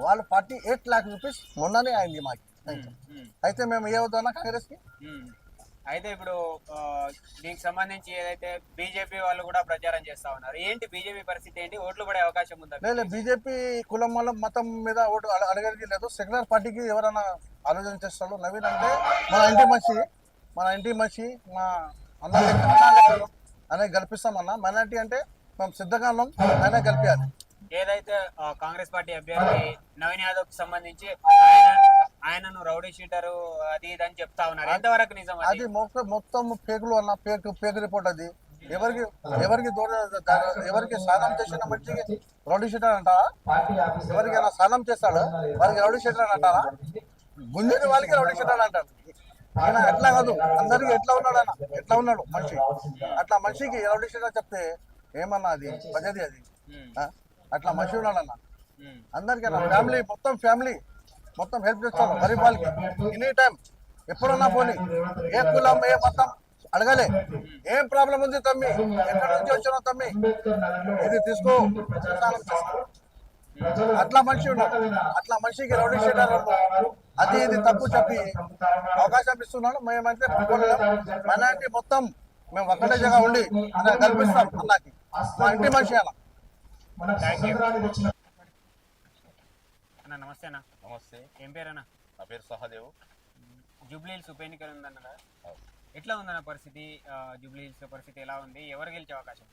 వాళ్ళు forty eight lock rupees మొన్ననే అయింది మాకు. ఉమ్, ఉమ్, అయితే మేము ఏ అవుతున్నా కాంగ్రెస్కి ఉమ్. అయితే ఇప్పుడు దీనికి సంబంధించి ఏదైతే బీజేపీ వాళ్ళు కూడా ప్రచారం చేస్తా ఉన్నారు ఏంటి బీజేపీ పరిస్థితి ఏంటి? ఓట్లు పడే అవకాశం ఉందా లేదు బీజేపీ? కులం వల్ల మతం మీద ఓటు అడ- అడగడానికి లేదు. సెక్యులర్ పార్టీకి ఎవరైనా ఆలోచన చేస్తాడు నవీన్ అంటే మన ఇంటి మనిషి మన ఇంటి మనిషి మా అన్న అనేది గెలిపిస్తామన్నా. మైనార్టీ అంటే మేము సిద్ధంగా ఉన్నాం ఆయన గెలిపించాలి ఏదైతే కాంగ్రెస్ పార్టీ అభ్యర్థి నవీన్ యాదవ్కి సంబంధించి ఆయన ఆయనను రౌడీ షీటరు అది ఇది అని చెప్తా ఉన్నారు. ఎంతవరకు నిజం అది? మొత్తం మొత్తం పేకులు అన్న పేక్ పేక్ రిపోర్ట్ అది. ఎవరికి ఎవరికి దూర ఎవరికి స్నానం చేసిన మనిషికి రౌడీ షీటర్ అంటారా ఎవరికైనా స్నానం చేస్తాడు? వారికి రౌడీ షీటర్ అని అంటారా గుంజుని వాళ్ళకి రౌడీ షీటర్ అని అంటారు. ఆయన ఎట్లా కాదు? అందరికి ఎట్లా ఉన్నాడు అన్న ఎట్లా ఉన్నాడు? మనిషి. అట్లా మనిషికి రౌడీ షీటర్ చెప్తే ఏమన్నా అది? పద్ధతి అది? అట్లా మనిషి ఉన్నాడన్న అందరికీ ఫ్యామిలీ మొత్తం ఫ్యామిలీ మొత్తం హెల్ప్ చేస్తాను గరీబ్ వాళ్ళకి. ఎనీ టైం ఎప్పుడన్నా పోనీ. ఏ కులం ఏ మతం అడగలే. ఏం ప్రాబ్లం ఉంది తమ్మి? ఎక్కడి నుంచి వచ్చినావు తమ్మి? ఇది తీసుకో. అట్లా మనిషి ఉన్నాడు. అట్లా మనిషికి రౌడీ షీటర్ అది ఇది తప్పు చెప్పి అవకాశం ఇస్తున్నాడు. మేమైతే మైనార్టీ మొత్తం మేము ఒక్కటే జగ ఉండి అలా కల్పిస్తాం అన్నకి. మా ఇంటి మనిషి అన్న అన్న నమస్తే అన్న. నమస్తే. ఏం పేరన్నా నా పేరు సహదేవ్. జూబ్లీ హిల్స్ ఉప ఎన్నికలు ఉందన్న కదా. ఎట్లా ఉందన్న పరిస్థితి? ఆ, జూబ్లీ హిల్స్ పరిస్థితి ఎలా ఉంది? ఎవరు గెలిచే అవకాశం?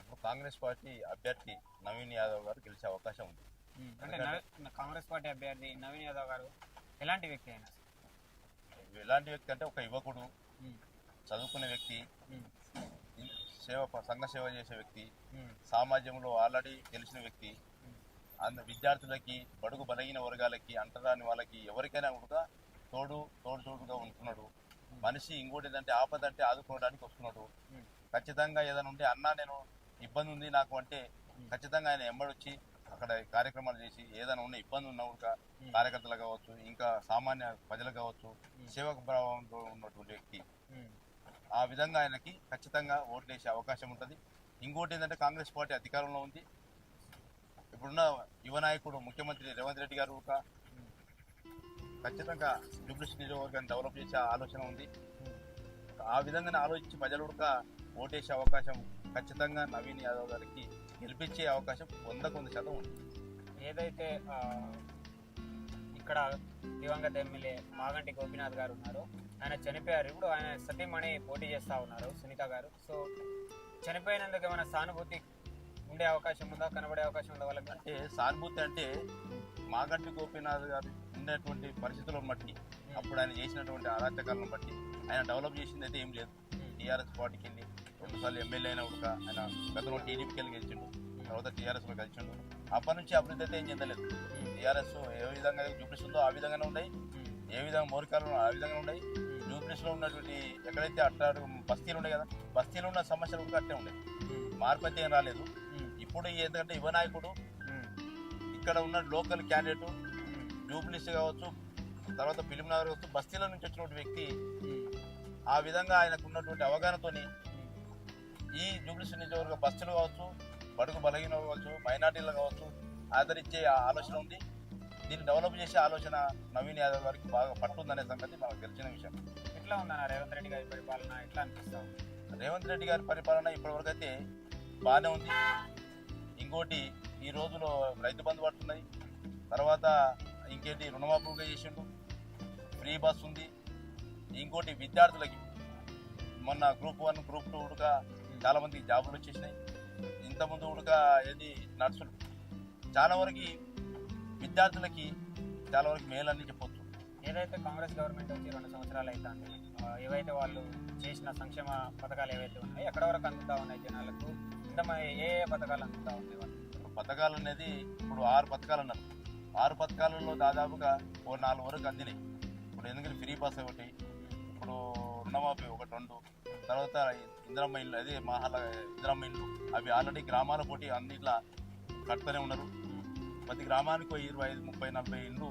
ఇప్పుడు కాంగ్రెస్ పార్టీ అభ్యర్థి నవీన్ యాదవ్ గారు గెలిచే అవకాశం ఉంది. అంటే కాంగ్రెస్ పార్టీ అభ్యర్థి నవీన్ యాదవ్ గారు ఎలాంటి వ్యక్తి అయినా? ఎలాంటి వ్యక్తి అంటే ఒక యువకుడు చదువుకునే వ్యక్తి సేవ సంఘ సేవ చేసే వ్యక్తి ఉమ్, సమాజంలో ఆల్రెడీ తెలిసిన వ్యక్తి అంద విద్యార్థులకి బడుగు బలహీన వర్గాలకి అంటరాని వాళ్ళకి ఎవరికైనా కూడా తోడు తోడు తోడుగా ఉంటున్నాడు. మనిషి ఇంకోటి ఏంటంటే ఆపద అంటే ఆదుకోవడానికి వస్తున్నాడు. ఖచ్చితంగా ఏదైనా ఉంటే అన్నా నేను ఇబ్బంది ఉంది నాకు అంటే ఖచ్చితంగా ఆయన ఎంబడొచ్చి అక్కడ కార్యక్రమాలు చేసి ఏదైనా ఉన్న ఇబ్బంది ఉన్న కూడా కార్యకర్తలు కావచ్చు ఇంకా సామాన్య ప్రజలు కావచ్చు సేవక భావంతో ఉన్నటువంటి వ్యక్తి. ఆ విధంగా ఆయనకి ఖచ్చితంగా ఓట్లు వేసే అవకాశం ఉంటుంది. ఇంకోటి ఏంటంటే కాంగ్రెస్ పార్టీ అధికారంలో ఉంది. ఇప్పుడున్న యువ నాయకుడు ముఖ్యమంత్రి రేవంత్ రెడ్డి గారు ఖచ్చితంగా జూబ్లిస్ నియోజకవర్గాన్ని డెవలప్ చేసే ఆలోచన ఉంది. ఆ విధంగానే ఆలోచించి ప్రజలు కూడా ఓటేసే అవకాశం ఖచ్చితంగా నవీన్ యాదవ్ గారికి గెలిపించే అవకాశం వందకు వంద శాతం ఉంది. ఏదైతే ఇక్కడ దివంగత ఎమ్మెల్యే మాగంటి గోపీనాథ్ గారు ఉన్నారో ఆయన చనిపోయారు. ఇప్పుడు ఆయన సతీమణి పోటీ చేస్తా ఉన్నారు సునీత గారు. సో చనిపోయినందుకు ఏమైనా సానుభూతి ఉండే అవకాశం ఉందా? కనబడే అవకాశం ఉందా వాళ్ళకి? అంటే సానుభూతి అంటే మాగంటి గోపీనాథ్ గారు ఉన్నటువంటి పరిస్థితులను బట్టి అప్పుడు ఆయన చేసినటువంటి అరాచకాలను బట్టి ఆయన డెవలప్ చేసింది అయితే ఏం లేదు. టీఆర్ఎస్ పార్టీకి వెళ్ళి రెండుసార్లు ఎమ్మెల్యే అయినా కూడా ఆయన గతంలో టీడీపీకి వెళ్ళి గెలిచిండు. తర్వాత టీఆర్ఎస్లో గెలిచిండు. అప్పటి నుంచి అభివృద్ధి అయితే ఏం చెందలేదు. టీఆర్ఎస్ ఏ విధంగా చూపిస్తుందో ఆ విధంగానే ఉన్నాయి. ఏ విధంగా మోరికాలు ఆ విధంగా ఉన్నాయి? జూబ్లీస్ ఉన్నటువంటి ఎక్కడైతే అట్టాడు బస్తీలు ఉన్నాయి కదా బస్తీలో ఉన్న సమస్యలు కూడా అట్టే ఉన్నాయి. మార్పు అయితే ఏం రాలేదు. ఇప్పుడు ఏంటంటే యువ నాయకుడు ఇక్కడ ఉన్న లోకల్ క్యాండిడేట్ జూబ్లీస్ కావచ్చు తర్వాత ఫిలిం నగర్ కావచ్చు బస్తీల నుంచి వచ్చినటువంటి వ్యక్తి ఆ విధంగా ఆయనకు ఉన్నటువంటి అవగాహనతోని ఈ జూబ్లీస్ నియోజకవర్గ బస్సులు కావచ్చు బడుగు బలహీన కావచ్చు మైనార్టీలు కావచ్చు ఆదరించే ఆ ఆలోచన ఉంది. దీన్ని డెవలప్ చేసే ఆలోచన నవీన్ యాదవ్ గారికి బాగా పట్టుందనే సంగతి మనకు తెలిసిన విషయం. ఎట్లా ఉందన్న రేవంత్ రెడ్డి గారి పరిపాలన? ఎట్లా అనిపిస్తా? రేవంత్ రెడ్డి గారి పరిపాలన ఇప్పటివరకు అయితే బాగానే ఉంది. ఇంకోటి ఈ రోజులో రైతు బంధు పడుతున్నాయి. తర్వాత ఇంకేంటి రుణమాఫీగా చేసిండు. ఫ్రీ బస్ ఉంది. ఇంకోటి విద్యార్థులకి మొన్న గ్రూప్ వన్ గ్రూప్ టూ ఉడక చాలా మందికి జాబులు వచ్చేసినాయి. ఇంతకుముందు ఉడక ఏది నర్సులు. చాలా వరకు విద్యార్థులకి చాలా వరకు మేలని చెప్పొచ్చు ఏదైతే కాంగ్రెస్ గవర్నమెంట్ వచ్చి రెండు సంవత్సరాలు అవుతుంది ఏవైతే వాళ్ళు చేసిన సంక్షేమ పథకాలు ఏవైతే ఉన్నాయో ఎక్కడ వరకు అందుతా ఉన్నాయి జనాలకు? ఇంకా ఏ ఏ పథకాలు అందుతా ఉన్నాయి? ఇప్పుడు పథకాలు అనేది ఇప్పుడు ఆరు పథకాలు అన్నారు. ఆరు పథకాలలో దాదాపుగా ఓ నాలుగు వరకు అందినాయి. ఇప్పుడు ఎందుకంటే ఫ్రీ బస్ ఒకటి ఇప్పుడు రుణమాఫీ ఒకటి రెండు తర్వాత ఇందిరమ్మ ఇల్లు అదే మహాల ఇందిరమ్మ ఇల్లు అవి ఆల్రెడీ గ్రామాల పోటీ అన్నిట్లా కడుతూనే ఉన్నారు. ప్రతి గ్రామానికి ఇరవై ఐదు ముప్పై నలభై ఇండ్లు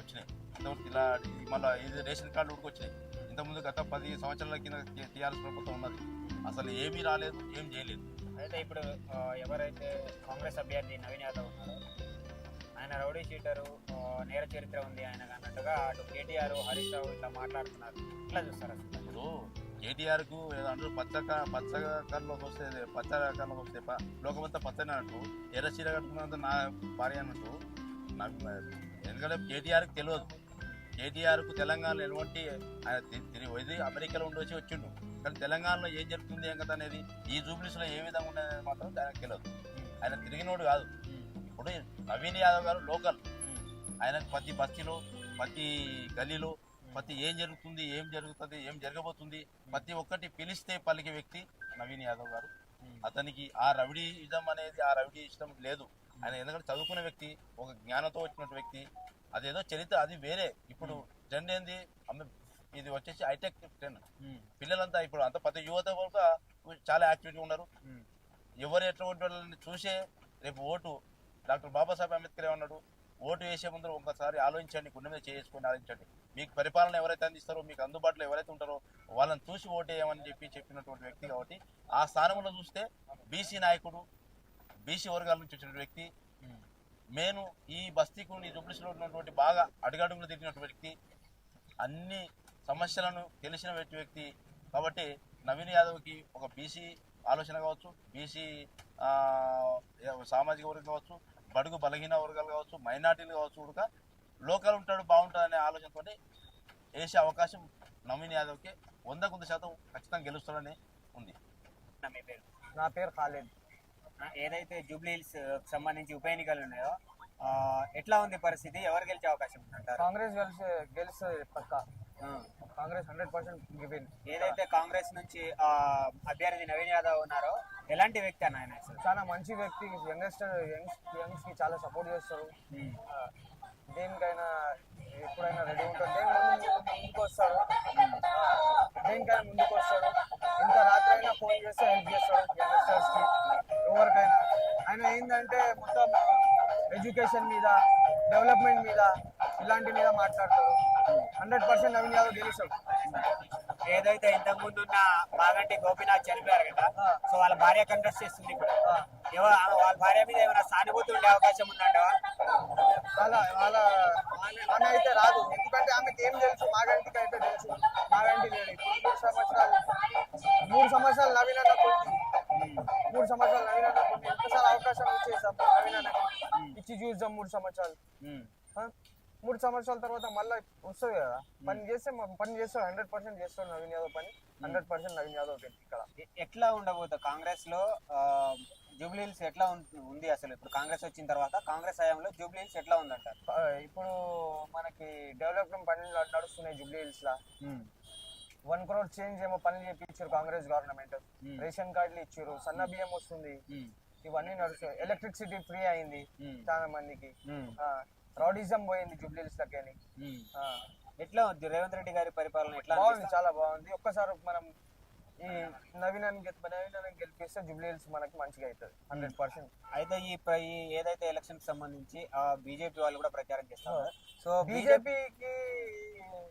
వచ్చినాయి. ఇంతవరకు ఇలా మళ్ళీ ఇది రేషన్ కార్డు కూడా వచ్చినాయి. ఇంతకుముందు గత పది సంవత్సరాల కింద టీఆర్ఎస్ ప్రభుత్వం ఉన్నది. అసలు ఏమీ రాలేదు ఏం చేయలేదు. అయితే ఇప్పుడు ఎవరైతే కాంగ్రెస్ అభ్యర్థి నవీన్ యాదవ్ ఉన్నారో ఆయన రౌడీ షీటరు నేర చరిత్ర ఉంది ఆయన అన్నట్టుగా అటు కేటీఆర్ హరీష్ రావు ఇట్లా మాట్లాడుతున్నారు. ఇట్లా చూస్తారు? అసలు కేటీఆర్కు కేటీఆర్కు ఏదో పచ్చ కళ్ళలోకి వస్తే పచ్చ కర్రలోకి వస్తే లోకమంతా పచ్చని అన్నట్టు ఎర్ర చీర కట్టుకున్నంత నా భార్య అన్నట్టు నాకు ఎందుకంటే కేటీఆర్కి తెలియదు కేటీఆర్కు తెలంగాణలో ఎటువంటి ఆయన తిరిగి పోయి అమెరికాలో ఉండి వచ్చి వచ్చిండు. కానీ తెలంగాణలో ఏం జరుగుతుంది ఏం కదా అనేది ఈ జూబ్లీస్లో ఏ విధంగా ఉండేది మాత్రం ఆయనకు తెలియదు ఆయన తిరిగినోడు కాదు. ఇప్పుడు నవీన్ యాదవ్ గారు లోకల్. ఆయన ప్రతి బస్తీలో ప్రతి గలీలో ప్రతి ఏం జరుగుతుంది ఏం జరుగుతుంది ఏం జరగబోతుంది ప్రతి ఒక్కటి పిలిస్తే పలికే వ్యక్తి నవీన్ యాదవ్ గారు. అతనికి ఆ రవిడి ఇష్టం అనేది ఆ రవిడి ఇష్టం లేదు. ఆయన ఎందుకంటే చదువుకునే వ్యక్తి ఒక జ్ఞానంతో వచ్చినటువంటి వ్యక్తి. అదేదో చరిత్ర అది వేరే. ఇప్పుడు ట్రెండ్ ఏంది? ఇది వచ్చేసి హైటెక్ ట్రెండ్. పిల్లలంతా ఇప్పుడు అంత ప్రతి యువత కూడా చాలా యాక్టివ్గా ఉన్నారు. ఎవరు ఎటువంటి వాళ్ళని చూసే రేపు ఓటు డాక్టర్ బాబాసాహెబ్ అంబేద్కర్ ఏమన్నాడు ఓటు వేసే ముందు ఒకసారి ఆలోచించండి గుండె మీద చేసుకొని ఆలోచించండి. మీకు పరిపాలన ఎవరైతే అందిస్తారో మీకు అందుబాటులో ఎవరైతే ఉంటారో వాళ్ళని చూసి ఓటు వేయమని చెప్పి చెప్పినటువంటి వ్యక్తి కాబట్టి ఆ స్థానంలో చూస్తే బీసీ నాయకుడు బీసీ వర్గాల నుంచి వచ్చిన వ్యక్తి నేను ఈ బస్తీకు ఈ జుబ్లిస్లో ఉన్నటువంటి బాగా అడుగడుగులు తిరిగినటువంటి వ్యక్తి అన్ని సమస్యలను తెలిసిన వ్యక్తి వ్యక్తి కాబట్టి నవీన్ యాదవ్కి ఒక బీసీ ఆలోచన కావచ్చు బీసీ సామాజిక వర్గం కావచ్చు బడుగు బలహీన వర్గాలు కావచ్చు మైనార్టీలు కావచ్చు కూడా లోకల్ ఉంటాడు బాగుంటుంది అనే ఆలోచనతో వేసే అవకాశం నవీన్ యాదవ్కి వంద శాతం ఖచ్చితంగా గెలుస్తాడని ఉంది. నా పేరు? నా పేరు ఖాలిద్. ఏదైతే జూబ్లీ హిల్స్ సంబంధించి ఉప ఎన్నికలు ఉన్నాయో ఆ, ఎట్లా ఉంది పరిస్థితి? ఎవరు గెలిచే అవకాశం ఉందంటారు? కాంగ్రెస్ గెలిచి గెలుస్తుంది పక్క. కాంగ్రెస్ హండ్రెడ్ పర్సెంట్ గివిన్ ఏదైతే కాంగ్రెస్ నుంచి ఆ, అభ్యర్థి నవీన్ యాదవ్ ఉన్నారో ఎలాంటి వ్యక్తి అన్న ఆయన చాలా మంచి వ్యక్తి యంగస్టర్ యంగ్స్ యంగ్స్కి చాలా సపోర్ట్ చేస్తారు. ఆ, దేనికైనా ఎప్పుడైనా రెడీ ఉంటాడు దేని ముందు ముందుకు వస్తాడు ఆ, దేనికైనా ముందుకు వస్తాడు ఎంత రాత్రి అయినా ఫోన్ చేస్తే హెల్ప్ చేస్తాడు యంగస్టర్స్కి. ఎవరికైనా. ఆయన ఏంటంటే మొత్తం ఎడ్యుకేషన్ మీద డెవలప్మెంట్ మీద ఇలాంటి మీద మాట్లాడతాడు హండ్రెడ్ పర్సెంట్ నవీన్ యాదవ్ గెలుస్తాడు. ఏదైతే ఇంతకు ముందు ఉన్న మాగంటి గోపీనాథ్ చనిపోయారు కదా. సో వాళ్ళ భార్య కంటెస్ట్ చేస్తుంది ఇప్పుడు. వాళ్ళ భార్య మీద ఏమైనా సానుభూతి ఉండే అవకాశం ఉందంటావా? వాళ్ళ వాళ్ళ ఆమె అయితే రాదు. ఎందుకంటే ఆమెకి ఏం తెలుసు? మాగంటికి అయితే తెలుసు. మాగంటి లేడు. మూడు సంవత్సరాలు మూడు సంవత్సరాలు నవీన్ అన్న మూడు సంవత్సరాలు నవీన్ అన్న ఒక్కసారి అవకాశం ఇచ్చేసాం నవీన్ అన్నకి. ఇచ్చి చూద్దాం మూడు సంవత్సరాలు? మూడు సంవత్సరాల తర్వాత మళ్ళీ వస్తుంది కదా. పని చేస్తే పని చేస్తాడు హండ్రెడ్ పర్సెంట్ చేస్తాడు నవీన్ యాదవ్ పని. హండ్రెడ్ పర్సెంట్ నవీన్ యాదవ్ ఇక్కడ. ఎట్లా ఉండబోతుంది కాంగ్రెస్లో జూబ్లీ హిల్స్ ఎట్లా ఉంది అసలు? ఇప్పుడు కాంగ్రెస్ వచ్చిన తర్వాత కాంగ్రెస్ హయాంలో జూబ్లీ హిల్స్ ఎట్లా ఉందంటారు? ఆ, ఇప్పుడు మనకి డెవలప్మెంట్ పనులు నడుస్తున్నాయి జూబ్లీ హిల్స్ లా వన్ క్రోర్ చేంజ్ ఏమో పనులు చేపించారు కాంగ్రెస్ గవర్నమెంట్. రేషన్ కార్డులు ఇచ్చారు సన్న బియ్యం వస్తుంది. ఇవన్నీ నడుస్తాయి ఎలక్ట్రిసిటీ ఫ్రీ అయింది చాలా మందికి. రౌడిజం పోయింది జూబ్లీస్ లకి ఉమ్. ఎట్లా ఉంది? రేవంత్ రెడ్డి గారి పరిపాలన ఎట్లా బాగుంది? చాలా బాగుంది. ఒక్కసారి మనం ఈ నవీన్ నవీన్ గెలిపిస్తే జూబ్లీహిల్స్ మనకి మంచిగా అవుతుంది హండ్రెడ్ పర్సెంట్. అయితే ఈ ఏదైతే ఎలక్షన్ సంబంధించి ఆ బీజేపీ వాళ్ళు కూడా ప్రచారం చేస్తారు సో బీజేపీ బీజేపీకి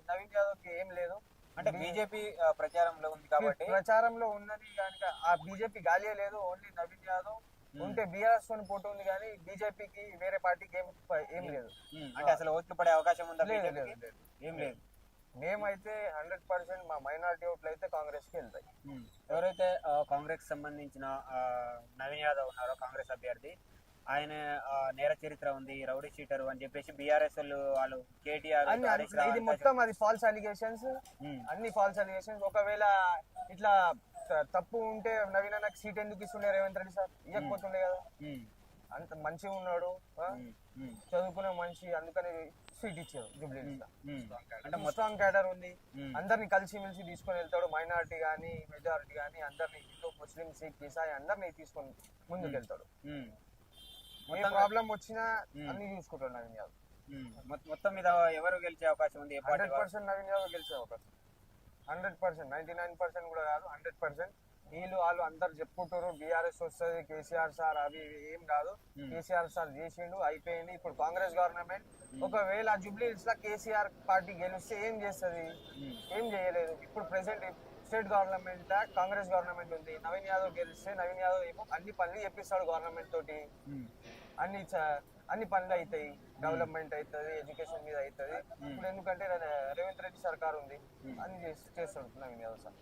నవీన్ యాదవ్కి ఏం లేదు. అంటే బీజేపీ ప్రచారంలో ఉంది కాబట్టి ప్రచారంలో ఉన్నది కనుక ఆ బీజేపీ గాలియే లేదు. ఓన్లీ నవీన్ యాదవ్ ఉంటే బీఆర్ఎస్తో పోటీ ఉంది కానీ బీజేపీకి వేరే పార్టీకి ఏం ఏం లేదు. అంటే అసలు ఓట్లు పడే అవకాశం ఉందా లేదు? లేదు ఏం లేదు. మేమైతే హండ్రెడ్ పర్సెంట్ మా మైనారిటీ ఓట్లు అయితే కాంగ్రెస్కి వెళ్తాయి. ఎవరైతే కాంగ్రెస్ సంబంధించిన నవీన్ యాదవ్ ఉన్నారో కాంగ్రెస్ అభ్యర్థి ఆయన నేర చరిత్ర ఉంది రౌడీ షీటర్ అని చెప్పేసి బీఆర్ఎస్ వాళ్ళు వాళ్ళు కేటీఆర్ ఇది మొత్తం అది ఫాల్స్ అలిగేషన్స్ ఉమ్, అన్ని ఫాల్స్ అలిగేషన్స్ ఒకవేళ ఇట్లా తప్పు ఉంటే నవీన్ అన్నకి సీట్ ఎందుకు ఇస్తుండే రేవంత్ రెడ్డి సార్? ఇవ్వకపోతుండే కదా. ఉమ్, అంత మంచిగా ఉన్నాడు చదువుకునే మనిషి అందుకని సీట్ ఇచ్చారు జూబ్లీ. అంటే మొత్తం క్యాడర్ ఉంది. అందరిని కలిసి మెలిసి తీసుకొని వెళ్తాడు మైనారిటీ కానీ మెజారిటీ కానీ అందరిని హిందూ ముస్లిం సిక్ ఇసాయి అందరిని తీసుకొని ముందుకు వెళ్తాడు ఏ ప్రాబ్లం వచ్చినా. అన్ని చూసుకుంటాడు నవీన్ యాదవ్. మొత్తం మీద ఎవరు గెలిచే అవకాశం ఉంది? హండ్రెడ్ పర్సెంట్ నవీన్ యాదవ్ గెలిచే అవకాశం. Hundred percent ninety nine percent కూడా కాదు హండ్రెడ్ పర్సెంట్. వీళ్ళు వాళ్ళు అందరు చెప్పుకుంటారు బీఆర్ఎస్ వస్తుంది కేసీఆర్ సార్ అవి ఏం కాదు. కేసీఆర్ సార్ చేసిండు అయిపోయింది. ఇప్పుడు కాంగ్రెస్ గవర్నమెంట్ ఒకవేళ జూబ్లీ హిల్స్లో కేసీఆర్ పార్టీ గెలిస్తే ఏం చేస్తుంది? ఏం చేయలేదు. ఇప్పుడు present state government Congress government ఉంది. నవీన్ యాదవ్ గెలిస్తే నవీన్ యాదవ్ ఏమో అన్ని పనులు చెప్పిస్తాడు గవర్నమెంట్ తోటి. అన్ని చ- అన్ని పనులు అవుతాయి డెవలప్మెంట్ అవుతుంది ఎడ్యుకేషన్ మీద అవుతుంది ఇప్పుడు ఎందుకంటే రేవంత్ రెడ్డి సర్కార్ ఉంది. అన్ని చేసి చేస్తాడు నవీన్ యాదవ్ సార్.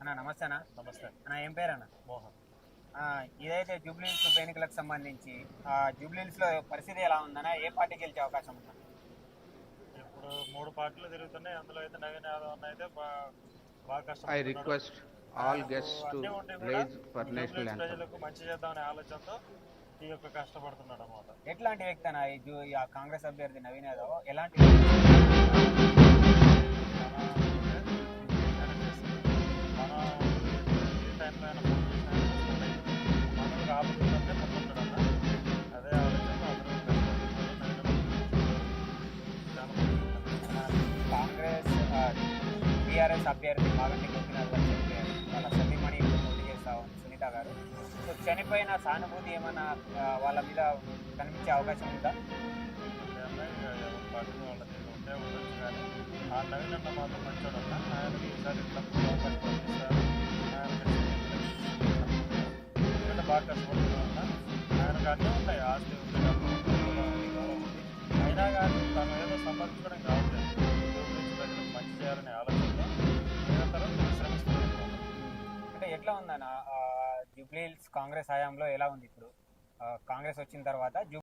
అన్న నమస్తే అన్న నమస్తే. అన్న ఏం పేరు అన్న మోహన్. ఆ, ఇదైతే జూబ్లీహిల్స్ ఉప ఎన్నికలకు సంబంధించి ఆ, జూబ్లీహిల్స్లో పరిస్థితి ఎలా ఉందన్న? ఏ పార్టీ గెలిచే అవకాశం ఉందా ఇప్పుడు మూడు పార్టీలు తిరుగుతున్నాయి. అందులో అయితే నవీన్ యాదవ్ అన్న అయితే బాగా I కష్టపడుతున్నాడు. request raise for Jubilee national Hills anthem. ప్రజలకు మంచి చేద్దామనే ఆలోచనతో ఈ యొక్క కష్టపడుతున్నాడు అన్నమాట. ఎట్లాంటి వ్యక్తి అన్న ఈ జూ- ఈ ఆ కాంగ్రెస్ అభ్యర్థి నవీన్ యాదవ్? ఎలాంటి కాంగ్రెస్ టీఆర్ఎస్ అభ్యర్థి గారు చనిపోయారు వాళ్ళ సతీమణి పోటీ చేస్తా సునీత గారు. సో చనిపోయిన సానుభూతి ఏమైనా వాళ్ళ మీద కనిపించే అవకాశం ఉందా? పార్టీ వాళ్ళది ఉంటే ఉండొచ్చు కానీ ఆ నవీన మాత్రం మంచోడు ఆయన ఈసారి తక్కువ జూబ్లీ హిల్స్ కాంగ్రెస్ హయాంలో ఎలా ఉంది ఇప్పుడు? కాంగ్రెస్ వచ్చిన తర్వాత